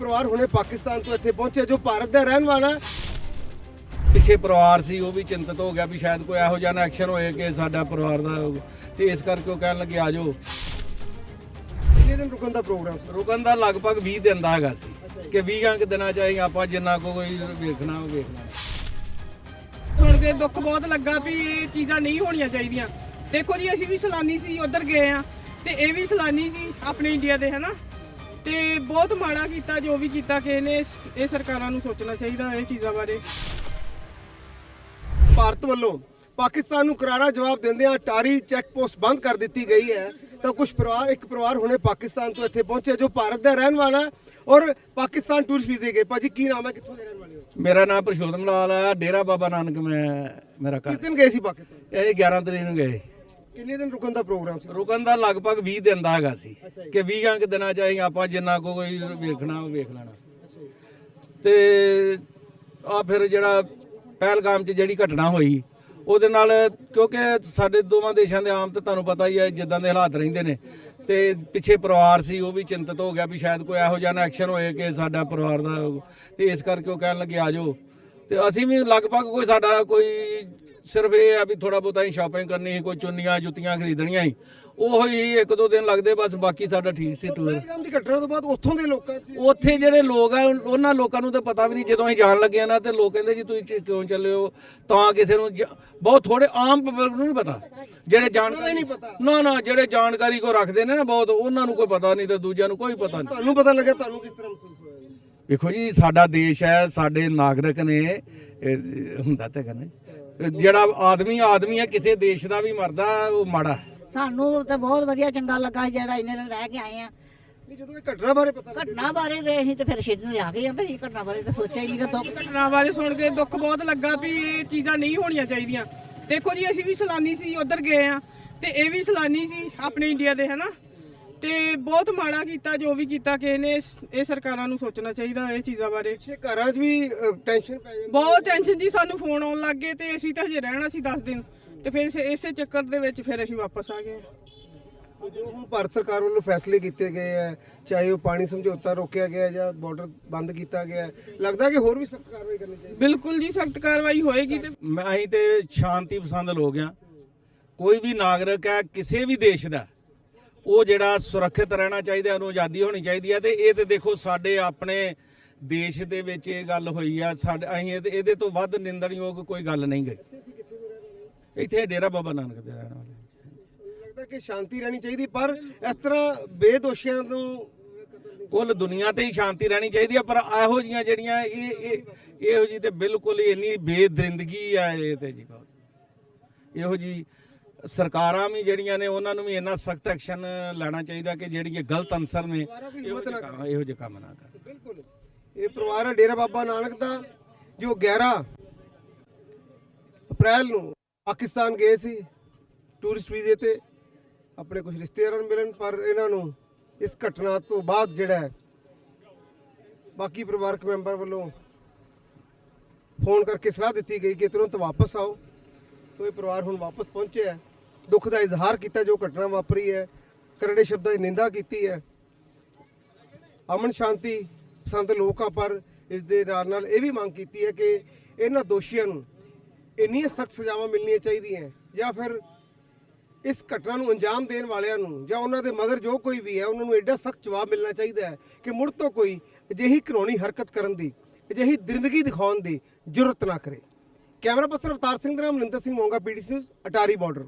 ਪਰਿਵਾਰ ਹੁਣੇ ਪਾਕਿਸਤਾਨ ਤੋਂ ਇੱਥੇ ਪਹੁੰਚਿਆ ਜੋ ਭਾਰਤ ਦਾ ਰਹਿਣ ਵਾਲਾ ਪਿੱਛੇ ਪਰਿਵਾਰ ਸੀ ਉਹ ਵੀ ਚਿੰਤਤ ਹੋ ਗਿਆ ਵੀ ਸ਼ਾਇਦ ਕੋਈ ਇਹੋ ਜਿਹਾ ਨਾ ਐਕਸ਼ਨ ਹੋਏ ਕਿ ਸਾਡਾ ਪਰਿਵਾਰ ਦਾ ਤੇ ਇਸ ਕਰਕੇ ਉਹ ਕਹਿਣ ਲੱਗੇ ਆ ਜਾਓ। ਕਿੰਨੇ ਦਿਨ ਰੁਕਣ ਦਾ ਪ੍ਰੋਗਰਾਮ ਸੀ? ਰੁਕਣ ਦਾ ਲਗਭਗ 20 ਦਿਨ ਦਾ ਹੈਗਾ ਸੀ। ਕਿ 20 ਕੁ ਦਿਨਾਂ ਚਾਹੀ ਆਪਾਂ ਜਿੰਨਾ ਕੋ ਕੋਈ ਵੇਖਣਾ ਉਹ ਵੇਖਣਾ। ਸੁਣ ਕੇ ਦੁੱਖ ਬਹੁਤ ਲੱਗਾ ਵੀ ਇਹ ਚੀਜ਼ਾਂ ਨਹੀਂ ਹੋਣੀਆਂ ਚਾਹੀਦੀਆਂ। ਦੇਖੋ ਜੀ ਅਸੀਂ ਵੀ ਸਲਾਨੀ ਸੀ ਉਧਰ ਗਏ ਆ ਤੇ ਇਹ ਵੀ ਸਲਾਨੀ ਸੀ ਆਪਣੇ ਇੰਡੀਆ ਦੇ ਹਨਾ? ਤੇ ਬਹੁਤ ਮਾੜਾ ਕੀਤਾ ਜੋ ਵੀ ਕੀਤਾ ਕਿਸੇ ਨੇ ਇਹ ਸਰਕਾਰਾਂ ਨੂੰ ਸੋਚਣਾ ਚਾਹੀਦਾ ਇਹ ਚੀਜ਼ਾਂ ਬਾਰੇ। ਭਾਰਤ ਵੱਲੋਂ ਪਾਕਿਸਤਾਨ ਨੂੰ ਕਰਾਰਾ ਜਵਾਬ ਦਿੰਦਿਆਂ ਟਾਰੀ ਚੈੱਕ ਪੋਸਟ ਬੰਦ ਕਰ ਦਿੱਤੀ ਗਈ ਹੈ। ਤਾਂ ਕੁਝ ਪਰਿਵਾਰ ਇੱਕ ਪਰਿਵਾਰ ਹੁਣੇ ਪਾਕਿਸਤਾਨ ਤੋਂ ਇੱਥੇ ਪਹੁੰਚਿਆ ਜੋ ਭਾਰਤ ਦਾ ਰਹਿਣ ਵਾਲਾ ਹੈ ਔਰ ਪਾਕਿਸਤਾਨ ਟੂਰਿਸਟ ਵੀਜ਼ੇ ਗਏ। ਭਾਜੀ ਕੀ ਨਾਮ ਹੈ? ਕਿੱਥੋਂ ਦੇ ਰਹਿਣ ਵਾਲੇ ਹੋ? ਮੇਰਾ ਨਾਮ ਪ੍ਰਸ਼ੋਤਮ ਲਾਲ ਹੈ ਡੇਰਾ ਬਾਬਾ ਨਾਨਕ ਮੈਂ ਮੇਰਾ ਕਿਸ ਦਿਨ ਗਏ ਸੀ ਪਾਕਿਸਤਾਨ? ਇਹ 11 ਤਰੀਕ ਨੂੰ ਗਏ। ਕਿੰਨੇ ਦਿਨ ਰੁਕਣ ਦਾ ਪ੍ਰੋਗਰਾਮ ਸੀ? ਰੁਕਣ ਦਾ ਲਗਭਗ 20 ਦਿਨ ਦਾ ਹੈਗਾ ਸੀ। ਕਿ 20 ਕੁ ਦਿਨਾਂ ਚਾਹੀ ਆਪਾਂ ਜਿੰਨਾ ਕੋ ਕੋਈ ਵੇਖਣਾ ਉਹ ਵੇਖ ਲੈਣਾ। ਤੇ ਆ ਫਿਰ ਜਿਹੜਾ ਪਹਿਲਗਾਮ 'ਚ ਜਿਹੜੀ ਘਟਨਾ ਹੋਈ ਉਹਦੇ ਨਾਲ ਕਿਉਂਕਿ ਸਾਡੇ ਦੋਵਾਂ ਦੇਸ਼ਾਂ ਦੇ ਆਮ ਤੇ ਤੁਹਾਨੂੰ ਪਤਾ ਹੀ ਹੈ ਜਿੱਦਾਂ ਦੇ ਹਾਲਾਤ ਰਹਿੰਦੇ ਨੇ। ਤੇ ਪਿੱਛੇ ਪਰਿਵਾਰ ਸੀ ਉਹ ਵੀ ਚਿੰਤਤ ਹੋ ਗਿਆ ਵੀ ਸ਼ਾਇਦ ਕੋਈ ਇਹੋ ਜਿਹਾ ਐਕਸ਼ਨ ਹੋਏ ਕਿ ਸਾਡਾ ਪਰਿਵਾਰ ਦਾ ਤੇ ਇਸ ਕਰਕੇ ਉਹ ਕਹਿਣ ਲੱਗੇ ਆ ਜਾਓ। ਤੇ ਅਸੀਂ ਵੀ ਲਗਭਗ ਕੋਈ ਸਾਡਾ ਕੋਈ ਸਿਰਫ ਇਹ ਆ ਵੀ ਥੋੜਾ ਬਹੁਤਾ ਹੀ ਸ਼ਾਪਿੰਗ ਕਰਨੀ ਸੀ ਕੋਈ ਚੁੰਨੀਆਂ ਜੁੱਤੀਆਂ ਖਰੀਦਣੀਆਂ ਸੀ। ਉਹ ਹੀ ਇੱਕ ਦੋ ਦਿਨ ਲੱਗਦੇ ਬਸ ਬਾਕੀ ਸਾਡਾ ਠੀਕ ਸੀ ਟੂਰ ਪਹਿਲਗਾਮ ਦੀ ਘਟਨਾ ਤੋਂ ਬਾਅਦ ਉੱਥੋਂ ਦੇ ਲੋਕਾਂ 'ਚ ਉੱਥੇ ਜਿਹੜੇ ਲੋਕ ਆ ਉਹਨਾਂ ਲੋਕਾਂ ਨੂੰ ਤਾਂ ਪਤਾ ਵੀ ਨਹੀਂ ਜਦੋਂ ਅਸੀਂ ਜਾਣ ਲੱਗੇ ਨਾ ਤੇ ਲੋਕ ਕਹਿੰਦੇ ਜੀ ਤੁਸੀਂ ਚ- ਕਿਉਂ ਚੱਲੇ ਹੋ? ਤਾਂ ਕਿਸੇ ਨੂੰ ਜ- ਬਹੁਤ ਥੋੜੇ ਆਮ ਪਬਲਿਕ ਨੂੰ ਨਹੀਂ ਪਤਾ। ਜਿਹੜੇ ਜਾਣਕਾਰੀ ਨਹੀਂ ਪਤਾ। ਨਾ ਨਾ ਜਿਹੜੇ ਜਾਣਕਾਰੀ ਕੋ ਰੱਖਦੇ ਨੇ ਨਾ ਬਹੁਤ ਉਹਨਾਂ ਨੂੰ ਕੋਈ ਪਤਾ ਨਹੀਂ ਤੇ ਦੂਜਿਆਂ ਨੂੰ ਕੋਈ ਪਤਾ ਨਹੀਂ। ਤੁਹਾਨੂੰ ਪਤਾ ਲੱਗਿਆ ਤੁਹਾਨੂੰ ਕਿਸ ਤਰ੍ਹਾਂ ਮਹਿਸੂਸ ਹੋਇਆ? ਵੇਖੋ ਜੀ ਸਾਡਾ ਦੇਸ਼ ਹੈ ਸਾਡੇ ਨਾਗਰਿਕ ਨੇ ਇਹ ਹੁੰਦਾ ਤਾਂ ਕਹਿੰਦੇ ਜਿਹੜਾ ਆਦਮੀ ਆਦਮੀ ਹੈ ਕਿਸੇ ਦੇਸ਼ ਦਾ ਵੀ ਮਰਦਾ ਉਹ ਮਾੜਾ ਹੈ। ਸਾਨੂੰ ਤਾਂ ਬਹੁਤ ਵਧੀਆ ਚੰਗਾ ਲੱਗਾ ਜਿਹੜਾ ਇੰਨੇ ਦਿਨ ਰਹਿ ਕੇ ਆਏ ਆ। ਨਹੀਂ ਜਦੋਂ ਇਹ ਘਟਨਾ ਬਾਰੇ ਪਤਾ ਘਟਨਾ ਬਾਰੇ ਤੇ ਅਸੀਂ ਤੇ ਫਿਰ ਛੇਤੀ ਨੂੰ ਆ ਗਏ ਆ ਤੇ ਇਹ ਘਟਨਾ ਬਾਰੇ ਤਾਂ ਸੋਚਿਆ ਹੀ ਨਹੀਂ ਕਿ ਦੁੱਖ। ਘਟਨਾ ਬਾਰੇ ਸੁਣ ਕੇ ਦੁੱਖ ਬਹੁਤ ਲੱਗਾ ਵੀ ਇਹ ਚੀਜ਼ਾਂ ਨਹੀਂ ਹੋਣੀਆਂ ਚਾਹੀਦੀਆਂ। ਦੇਖੋ ਜੀ ਅਸੀਂ ਵੀ ਸਲਾਨੀ ਸੀ ਉਧਰ ਗਏ ਆ। ਤੇ ਇਹ ਵੀ ਸਲਾਨੀ ਸੀ ਆਪਣੇ ਇੰਡੀਆ ਦੇ ਹਨਾ? ਤੇ ਬਹੁਤ ਮਾੜਾ ਕੀਤਾ ਜੋ ਵੀ ਕੀਤਾ ਕਿਸੇ ਨੇ ਇਹ ਸਰਕਾਰਾਂ ਨੂੰ ਸੋਚਣਾ ਚਾਹੀਦਾ ਇਹ ਚੀਜ਼ਾਂ ਬਾਰੇ। ਘਰਾਂ 'ਚ ਵੀ ਟੈਨਸ਼ਨ ਪੈ ਜਾਂਦੀ ਬਹੁਤ ਟੈਨਸ਼ਨ ਜੀ ਸਾਨੂੰ ਫੋਨ ਆਉਣ ਲੱਗ ਗਏ ਤੇ ਅਸੀਂ ਤਾਂ ਹਜੇ ਰਹਿਣਾ ਸੀ 10 ਦਿਨ। ਤੇ ਫਿਰ ਇਸੇ- ਇਸੇ ਚੱਕਰ ਦੇ ਵਿੱਚ ਫਿਰ ਅਸੀਂ ਵਾਪਸ ਆ ਗਏ। ਜੋ ਹੁਣ ਭਾਰਤ ਸਰਕਾਰ ਵੱਲੋਂ ਫੈਸਲੇ ਕੀਤੇ ਗਏ ਹੈ ਚਾਹੇ ਉਹ ਪਾਣੀ ਸਮਝੌਤਾ ਰੋਕਿਆ ਗਿਆ ਹੈ ਜਾਂ ਬਾਰਡਰ ਬੰਦ ਕੀਤਾ ਗਿਆ ਹੈ, ਲੱਗਦਾ ਕਿ ਹੋਰ ਵੀ ਸਖਤ ਕਾਰਵਾਈ ਕਰਨੀ ਚਾਹੀਦੀ ਬਿਲਕੁਲ ਜੀ ਸਖਤ ਕਾਰਵਾਈ ਹੋਏਗੀ ਤੇ ਮੈਂ ਅਸੀਂ ਤੇ ਸ਼ਾਂਤੀ ਪਸੰਦ ਲੋਕ ਆ ਕੋਈ ਵੀ ਨਾਗਰਿਕ ਹੈ ਕਿਸੇ ਵੀ ਦੇਸ਼ ਦਾ ਉਹ ਜਿਹੜਾ ਸੁਰੱਖਿਅਤ ਰਹਿਣਾ ਚਾਹੀਦਾ ਉਹਨੂੰ ਆਜ਼ਾਦੀ ਹੋਣੀ ਚਾਹੀਦੀ ਹੈ। ਤੇ ਇਹ ਤੇ ਦੇਖੋ ਸਾਡੇ ਆਪਣੇ ਦੇਸ਼ ਦੇ ਵਿੱਚ ਇਹ ਗੱਲ ਹੋਈ ਆ। ਸਾਡੇ ਅਸੀਂ ਇਹਦੇ ਤੋਂ ਵੱਧ ਨਿੰਦਣਯੋਗ ਕੋਈ ਗੱਲ ਨਹੀਂ ਗਈ। ਇੱਥੇ ਡੇਰਾ ਬਾਬਾ ਨਾਨਕ ਦੇ ਰਹਿਣ ਵਾਲੇ। ਲੱਗਦਾ ਕਿ ਸ਼ਾਂਤੀ ਰਹਿਣੀ ਚਾਹੀਦੀ ਪਰ ਇਸ ਤਰ੍ਹਾਂ ਬੇਦੋਸ਼ੀਆਂ ਨੂੰ ਕੁੱਲ ਦੁਨੀਆ ਤੇ ਹੀ ਸ਼ਾਂਤੀ ਰਹਿਣੀ ਚਾਹੀਦੀ ਹੈ ਪਰ ਇਹੋ ਜੀਆਂ ਜਿਹੜੀਆਂ ਇਹ ਇਹ ਇਹੋ ਜੀ ਤੇ ਬਿਲਕੁਲ ਹੀ ਇੰਨੀ ਬੇਦਰਿੰਦਗੀ ਆ ਇਹ ਤੇ ਜੀ। ਬਹੁਤ ਇਹੋ ਜੀ ਸਰਕਾਰਾਂ ਵੀ ਜਿਹੜੀਆਂ ਨੇ ਉਹਨਾਂ ਨੂੰ ਵੀ ਇੰਨਾ ਸਖਤ ਐਕਸ਼ਨ ਲੈਣਾ ਚਾਹੀਦਾ ਕਿ ਜਿਹੜੀ ਇਹ ਗਲਤ ਅਨਸਰ ਨੇ ਇਹੋ ਜਿਹੇ ਕੰਮ- ਨਾ ਕਰਨ ਬਿਲਕੁਲ। ਇਹ ਪਰਿਵਾਰ ਹੈ ਡੇਰਾ ਬਾਬਾ ਨਾਨਕ ਦਾ ਜੋ 11 ਅਪ੍ਰੈਲ ਨੂੰ ਪਾਕਿਸਤਾਨ ਗਏ ਸੀ ਟੂਰਿਸਟ ਵੀਜ਼ੇ ਤੇ। ਆਪਣੇ ਕੁਝ ਰਿਸ਼ਤੇਦਾਰਾਂ ਨੂੰ ਮਿਲਣ ਪਰ ਇਹਨਾਂ ਨੂੰ ਇਸ ਘਟਨਾ ਤੋਂ ਬਾਅਦ ਜਿਹੜਾ ਬਾਕੀ ਪਰਿਵਾਰਕ ਮੈਂਬਰ ਵੱਲੋਂ ਫੋਨ ਕਰਕੇ ਸਲਾਹ ਦਿੱਤੀ ਗਈ ਕਿ ਤੁਰੰਤ ਵਾਪਸ ਆਓ। ਤੋ ਇਹ ਪਰਿਵਾਰ ਹੁਣ ਵਾਪਸ ਪਹੁੰਚਿਆ ਹੈ। ਦੁੱਖ ਦਾ ਇਜ਼ਹਾਰ ਕੀਤਾ ਜੋ ਘਟਨਾ ਵਾਪਰੀ ਹੈ। ਕਰੜੇ ਸ਼ਬਦਾਂ ਦੀ ਨਿੰਦਾ ਕੀਤੀ ਹੈ। ਅਮਨ ਸ਼ਾਂਤੀ ਪਸੰਦ ਲੋਕਾਂ ਪਰ ਇਸ ਦੇ ਨਾਲ ਨਾਲ ਇਹ ਵੀ ਮੰਗ ਕੀਤੀ ਹੈ ਕਿ ਇਹਨਾਂ ਦੋਸ਼ੀਆਂ ਨੂੰ ਇੰਨੀਆਂ ਸਖਤ ਸਜ਼ਾਵਾਂ ਮਿਲਣੀਆਂ ਚਾਹੀਦੀਆਂ ਜਾਂ ਫਿਰ ਇਸ ਘਟਨਾ ਨੂੰ ਅੰਜਾਮ ਦੇਣ ਵਾਲਿਆਂ ਨੂੰ ਜਾਂ ਉਹਨਾਂ ਦੇ ਮਗਰ ਜੋ ਕੋਈ ਵੀ ਹੈ, ਉਹਨਾਂ ਨੂੰ ਐਡਾ ਸਖਤ ਜਵਾਬ ਮਿਲਣਾ ਚਾਹੀਦਾ ਹੈ ਕਿ ਮੁੜ ਤੋਂ ਕੋਈ ਅਜਿਹੀ ਘਰੋਣੀ ਹਰਕਤ ਕਰਨ ਦੀ, ਅਜਿਹੀ ਦਰਿੰਦਗੀ ਦਿਖਾਉਣ ਦੀ ਜ਼ਰੂਰਤ ਨਾ ਕਰੇ। ਕੈਮਰਾ ਪਰਸਨ ਅਵਤਾਰ ਸਿੰਘ ਦੇ ਨਾਮ Maninder Singh Monga PDC news Attari border